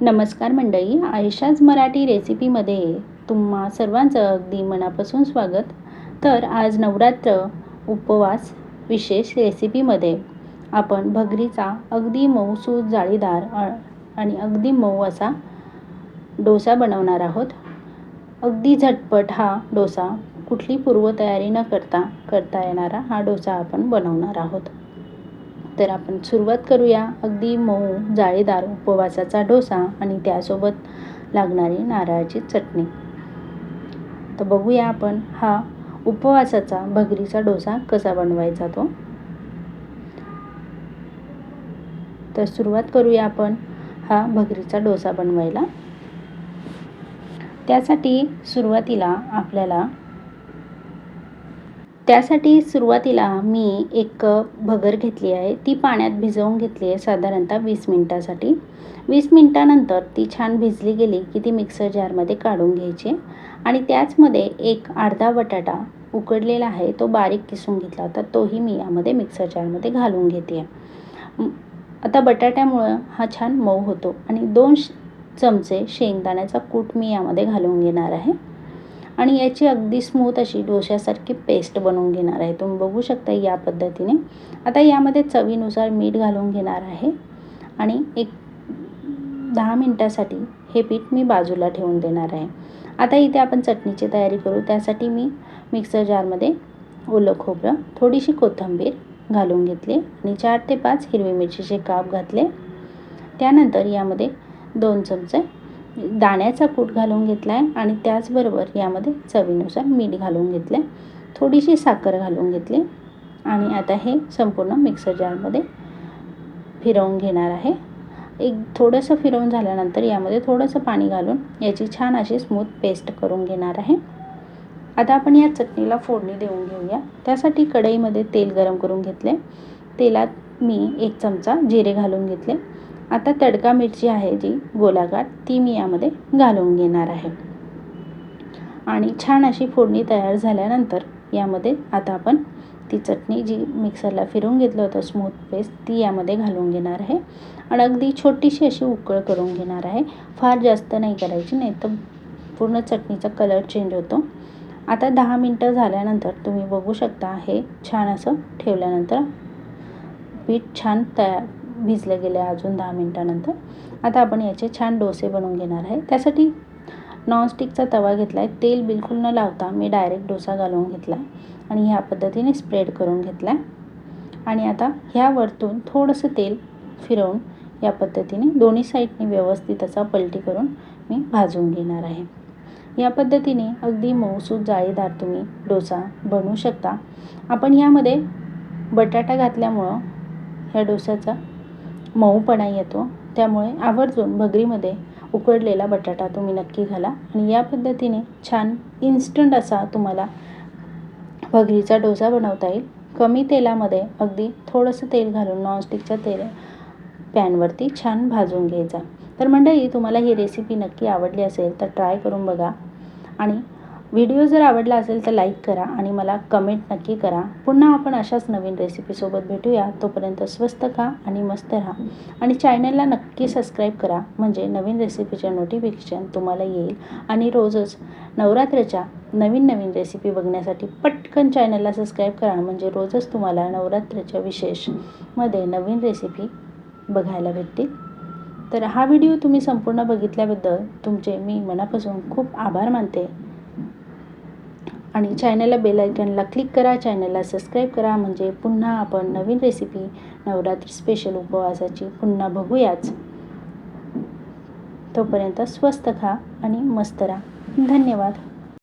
नमस्कार मंडळी आयशाज मराठी रेसिपीमध्ये तुम्हा सर्वांचं अगदी मनापासून स्वागत. तर आज नवरात्र उपवास विशेष रेसिपीमध्ये आपण भगरीचा अगदी मऊसूद जाळीदार आणि अगदी मऊ असा डोसा बनवणार आहोत. अगदी झटपट हा डोसा कुठली पूर्वतयारी न करता करता येणारा हा डोसा आपण बनवणार आहोत. तर आपण सुरुवात करूया अगदी मऊ जाळीदार उपवासाचा डोसा आणि त्यासोबत लागणारी नारळाची चटणी. तर बघूया आपण हा उपवासाचा भगरीचा डोसा कसा बनवायचा तो. तर सुरुवात करूया आपण हा भगरीचा डोसा बनवायला. त्यासाठी सुरुवातीला आपल्याला त्यासाठी सुरुवातीला मी एक भगर घेतली आहे. ती पाण्यात भिजवून घेतली आहे साधारणतः वीस मिनटासाठी. वीस मिनटानंतर ती छान भिजली गेली की ती मिक्सर जारमध्ये काढून घ्यायची. आणि त्याचमध्ये एक अर्धा बटाटा उकडलेला आहे तो बारीक किसून घेतला होता तोही मी यामध्ये मिक्सर जारमध्ये घालून घेते आता बटाट्यामुळं हा छान मऊ होतो. आणि दोन चमचे शेंगदाण्याचा कूट मी यामध्ये घालून घेणार आहे. आणि याची अगदी स्मूथ अशी डोश्यासारखी पेस्ट बनवून घेणार आहे. तुम्ही बघू शकता या पद्धतीने. आता यामध्ये चवीनुसार मीठ घालून घेणार आहे. आणि एक दहा मिनटासाठी हे पीठ मी बाजूला ठेवून देणार आहे. आता इथे आपण चटणीची तयारी करू. त्यासाठी मी मिक्सर जारमध्ये ओलं खोबरं थोडीशी कोथिंबीर घालून घेतली आणि चार ते पाच हिरवी मिरचीचे काप घातले. त्यानंतर यामध्ये दोन चमचे दाण्याचा कूट घालून घेतला आहे आणि त्याचबरोबर यामध्ये चवीनुसार मीठ घालून घेतले थोडीशी साखर घालून घेतली. आणि आता हे संपूर्ण मिक्सर जारमध्ये फिरवून घेणार आहे. एक थोडंसं फिरवून झाल्यानंतर यामध्ये थोडंसं पाणी घालून याची छान अशी स्मूथ पेस्ट करून घेणार आहे. आता आपण या चटणीला फोडणी देऊन घेऊया. त्यासाठी कढईमध्ये तेल गरम करून घेतले तेलात मी एक चमचा जिरे घालून घेतले. आता तडका मिरची आहे जी गोलाकार ती मी यामध्ये घालून घेणार आहे. आणि छान अशी फोडणी तयार झाल्यानंतर यामध्ये आता आपण ती चटणी जी मिक्सरला फिरून घेतलं होतं स्मूथ पेस्ट ती यामध्ये घालून घेणार आहे. आणि अगदी छोटीशी अशी उकळ करून घेणार आहे. फार जास्त नाही करायची नाही तर पूर्ण चटणीचा कलर चेंज होतो. आता दहा मिनटं झाल्यानंतर तुम्ही बघू शकता हे छान असं ठेवल्यानंतर पीठ छान तयार भिजलं गेलं आहे अजून दहा मिनटानंतर. आता आपण याचे छान डोसे बनवून घेणार आहे. त्यासाठी नॉनस्टिकचा तवा घेतला आहे. तेल बिलकुल न लावता मी डायरेक्ट डोसा घालून घेतला आणि ह्या पद्धतीने स्प्रेड करून घेतला आणि आता ह्या वरतून थोडंसं तेल फिरवून या पद्धतीने दोन्ही साईडने व्यवस्थित असा पलटी करून मी भाजून घेणार आहे. या पद्धतीने अगदी मऊसूद जाळीदार तुम्ही डोसा बनवू शकता. आपण यामध्ये बटाटा घातल्यामुळं ह्या डोसाचा मऊपणा येतो. त्यामुळे आवर्जून भगरीमध्ये उकडलेला बटाटा तुम्ही नक्की घाला आणि या पद्धतीने छान इन्स्टंट असा तुम्हाला भगरीचा डोसा बनवता येईल. कमी तेलामध्ये अगदी थोडंसं तेल घालून नॉनस्टिकच्या तेल पॅनवरती छान भाजून घ्यायचा. तर मंडळी तुम्हाला ही रेसिपी नक्की आवडली असेल तर ट्राय करून बघा. आणि व्हिडिओ जर आवडला असेल तर लाईक करा आणि मला कमेंट नक्की करा. पुन्हा आपण अशाच नवीन रेसिपीसोबत भेटूया. तोपर्यंत स्वस्त खा आणि मस्त राहा. आणि चॅनलला नक्की सबस्क्राईब करा. म्हणजे नवीन रेसिपीचे नोटिफिकेशन तुम्हाला येईल. आणि रोजच नवरात्राच्या नवीन नवीन रेसिपी बघण्यासाठी पटकन चॅनलला सबस्क्राईब करा. म्हणजे रोजच तुम्हाला नवरात्राच्या विशेषमध्ये नवीन रेसिपी बघायला भेटतील. तर हा व्हिडिओ तुम्ही संपूर्ण बघितल्याबद्दल तुमचे मी मनापासून खूप आभार मानते. आणि चॅनलला बेल आयकनला क्लिक करा. चॅनलला सबस्क्राईब करा. म्हणजे पुन्हा आपण नवीन रेसिपी नवरात्री स्पेशल उपवासाची पुन्हा बघूयाच. तोपर्यंत स्वस्त खा आणि मस्त राहा. धन्यवाद.